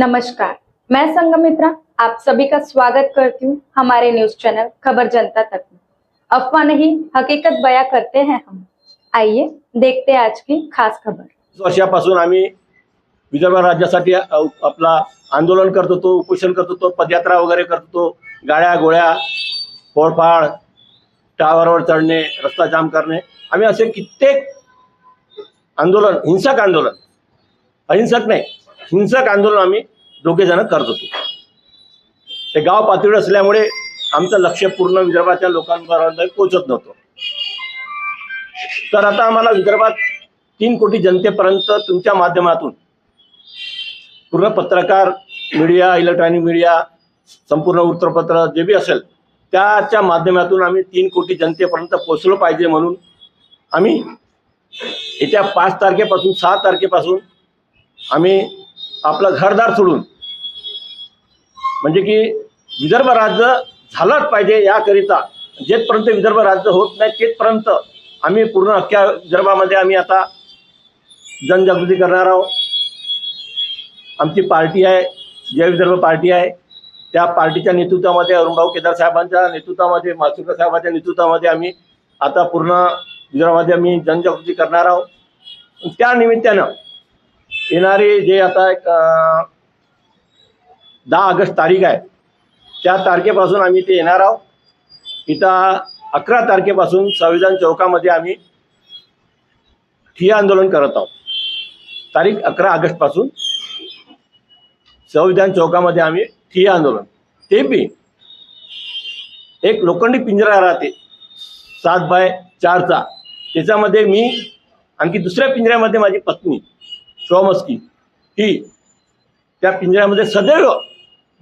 नमस्कार मैं संगमित्रा आप सभी का स्वागत करती हूँ हमारे न्यूज़ चैनल खबर जनता तक में। अफवाह नहीं हकीकत बयां करते हैं हम। आइए देखते हैं आज की खास खबर। विदर्भ राज्यासाठी अ, आपला आंदोलन करत होतो उपोषण करत होतो पदयात्रा वगैरे करत होतो गाड्या गोळ्या फोडफाड टावरवर चढणे रस्ता जाम करणे. आम्ही असे आंदोलन हिंसक आंदोलन अहिंसक नाही हिंसक आंदोलन आम्ही दोघेजण करत होतो. ते गाव पातळीवर असल्यामुळे आमचं लक्ष पूर्ण विदर्भाच्या लोकांपर्यंत पोहोचत नव्हतं. तर आता आम्हाला विदर्भात तीन कोटी जनतेपर्यंत तुमच्या माध्यमातून पूर्ण पत्रकार मीडिया इलेक्ट्रॉनिक मीडिया संपूर्ण वृत्तपत्र जे बी असेल त्याच्या माध्यमातून आम्ही तीन कोटी जनतेपर्यंत पोचलो पाहिजे म्हणून आम्ही येत्या पाच तारखेपासून सहा तारखेपासून आम्ही आपलं घरदार सोडून. म्हणजे की विदर्भ राज्य झालंच पाहिजे याकरिता. जेथपर्यंत विदर्भ राज्य होत नाही तेथपर्यंत आम्ही पूर्ण अख्ख्या विदर्भामध्ये आम्ही आता जनजागृती करणार आहोत. आमची पार्टी आहे जय विदर्भ पार्टी आहे. त्या पार्टीच्या नेतृत्वामध्ये अरुणभाऊ केदार साहेबांच्या नेतृत्वामध्ये मासुरकर साहेबांच्या नेतृत्वामध्ये आम्ही आता पूर्ण विदर्भामध्ये आम्ही जनजागृती करणार आहोत. त्या निमित्तानं येणारे जे आता एक दहा ऑगस्ट तारीख आहे त्या तारखेपासून आम्ही ते येणार आहोत. इथं अकरा तारखेपासून संविधान चौकामध्ये आम्ही ठिय्या आंदोलन करत आहोत. तारीख अकरा ऑगस्टपासून संविधान चौकामध्ये आम्ही ठिय्या आंदोलन. ते बी एक लोखंडी पिंजरा राहते सात बाय चारचा. त्याच्यामध्ये मी आणखी दुसऱ्या पिंजऱ्यामध्ये माझी पत्नी सोमस्की. ही त्या पिंजऱ्यामध्ये सदैव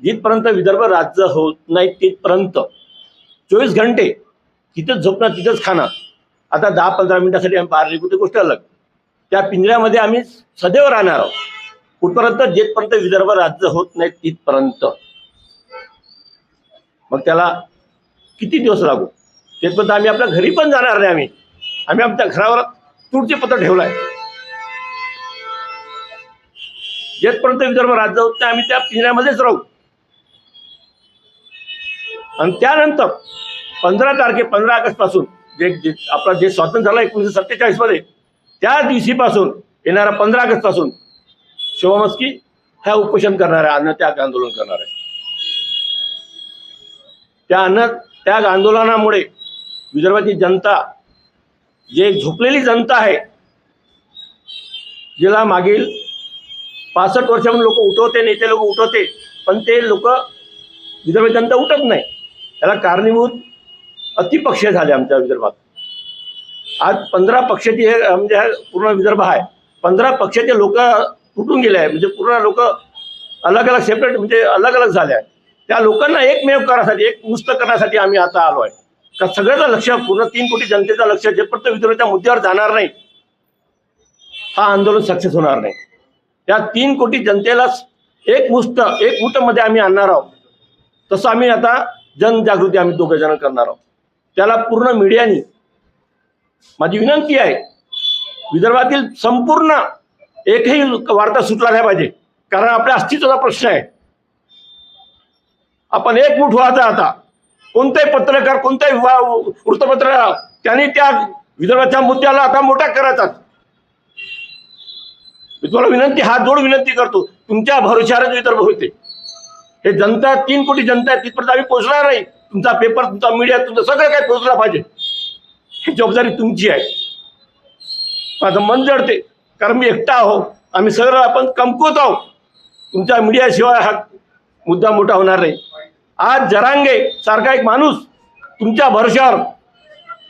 जिथपर्यंत विदर्भ राज्य होत नाही तिथपर्यंत. चोवीस घंटे तिथंच झोपणं तिथंच खाणं. आता दहा पंधरा मिनिटासाठी आम्ही बाहेर निघू ती गोष्ट अलग. त्या पिंजऱ्यामध्ये आम्ही सदैव राहणार आहोत. कुठपर्यंत जेथपर्यंत विदर्भ राज्य होत नाही तिथपर्यंत. मग त्याला किती दिवस लागू? तेथपर्यंत आम्ही आपल्या घरी पण जाणार नाही आम्ही. आम्ही आमच्या घरावर तुडचे पत्र ठेवलं आहे जेथपर्यंत विदर्भ राज्य होत नाही आम्ही त्या पिंजऱ्यामध्येच राहू. आणि त्यानंतर पंधरा तारखे पंधरा ऑगस्टपासून जे आपला जे स्वातंत्र्य झालं एकोणीसशे सत्तेचाळीसमध्ये त्या दिवशीपासून येणारा पंधरा ऑगस्टपासून शिवमस्की ह्या उपोषण करणार आहे अन्न त्याग आंदोलन करणार आहे त्या अन्न त्याग आंदोलनामुळे विदर्भाची जनता जे झोपलेली जनता आहे जिला मागील पासष्ट वर्षापासून लोक उठवते नेते लोक उठवते पण ते लोक विदर्भात उठत नाही. त्याला कारणीभूत अतिपक्ष झाले आमच्या विदर्भात. आज पंधरा पक्षाची हे म्हणजे पूर्ण विदर्भ आहे. पंधरा पक्षाचे लोक तुटून गेले आहे म्हणजे पूर्ण लोक अलग अलग सेपरेट म्हणजे अलग अलग झाले आहे त्या लोकांना एकमेव करण्यासाठी एक मुस्त करण्यासाठी आम्ही आता आलो आहे. का सगळ्याचं लक्ष पूर्ण तीन कोटी जनतेचं लक्ष जेपर्यंत विदर्भाच्या मुद्द्यावर जाणार नाही हा आंदोलन सक्सेस होणार नाही. या तीन कोटी जनतेला एक मुष्ट एक मुठमध्ये आम्ही आणणार आहोत. तसं आम्ही आता जनजागृती आम्ही दोघे जण करणार आहोत. त्याला पूर्ण मीडियानी माझी विनंती आहे विदर्भातील संपूर्ण एकही वार्ता सुटला नाही पाहिजे कारण आपल्या अस्तित्वाचा प्रश्न आहे. आपण एकमुठ व्हायचा आता. कोणताही पत्रकार कोणताही वा- वृत्तपत्र त्यांनी त्या विदर्भाच्या मुद्द्याला आता मोठा करायचा. मी तुम्हाला विनंती हात जोड विनंती करतो. तुमच्या भरोशावरच विदर्भ होते हे जनता तीन कोटी जनता आहे तिथपर्यंत आम्ही पोहोचणार नाही. तुमचा पेपर तुमचा मीडिया तुमचं सगळं काही पोहोचलं पाहिजे. ही जबाबदारी तुमची आहे. माझं मन जडते कारण मी एकटा आहो. आम्ही सगळं आपण कमकुवत आहोत तुमच्या मीडियाशिवाय हा मुद्दा मोठा होणार नाही. आज जरांगे सारखा एक माणूस तुमच्या भरोशावर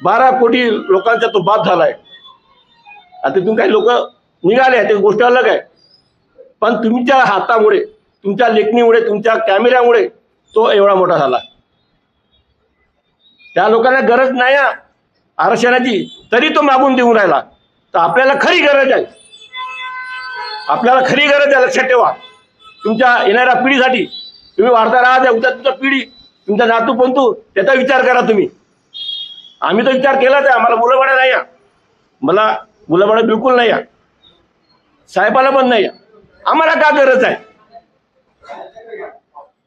बारा कोटी लोकांचा तो बाप झालाय. आता तिथून काही लोक निघाले ते गोष्ट अलग आहे. पण तुमच्या हातामुळे तुमच्या लेखणीमुळे तुमच्या कॅमेऱ्यामुळे तो एवढा मोठा झाला. त्या लोकांना गरज नाही आरक्षणाची तरी तो मागून देऊन राहिला. तर आपल्याला खरी गरज आहे. आपल्याला खरी गरज आहे लक्षात ठेवा. तुमच्या येणाऱ्या पिढीसाठी तुम्ही वाढता राहा द्या उद्या तुमच्या पिढी तुमचा नातू पंतू त्याचा विचार करा तुम्ही. आम्ही तर विचार केलाच आहे आम्हाला मुलंबाडा नाही या मला मुलंबाडा बिलकुल नाही आहे. साहेबाला पण नाही. आम्हाला का गरज आहे?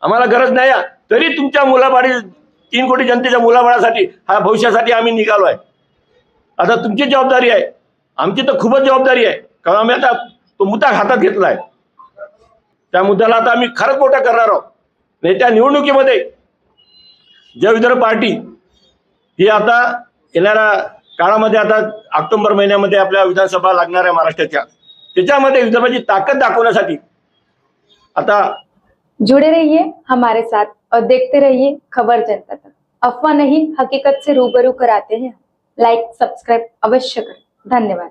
आम्हाला गरज नाही. तरी तुमच्या मुलाबाळी तीन कोटी जनतेच्या मुलाबाळासाठी हा भविष्यासाठी आम्ही निघालो आहे. आता तुमची जबाबदारी आहे. आमची तर खूपच जबाबदारी आहे. कारण आम्ही आता तो मुद्दा हातात घेतला आहे. त्या मुद्द्याला आता आम्ही खरंच मोठा करणार आहोत. नाही त्या निवडणुकीमध्ये जय विदर्भ पार्टी ही आता येणाऱ्या काळामध्ये आता ऑक्टोबर महिन्यामध्ये आपल्या विधानसभा लागणार आहे महाराष्ट्राच्या. त्याच्यामध्ये विदर्भाची ताकद दाखवण्यासाठी. आता जुड़े रहिए हमारे साथ और देखते रहिए खबर जनता तक. अफवाह नहीं हकीकत से रूबरू कराते हैं लाइक सब्सक्राइब अवश्य करें. धन्यवाद.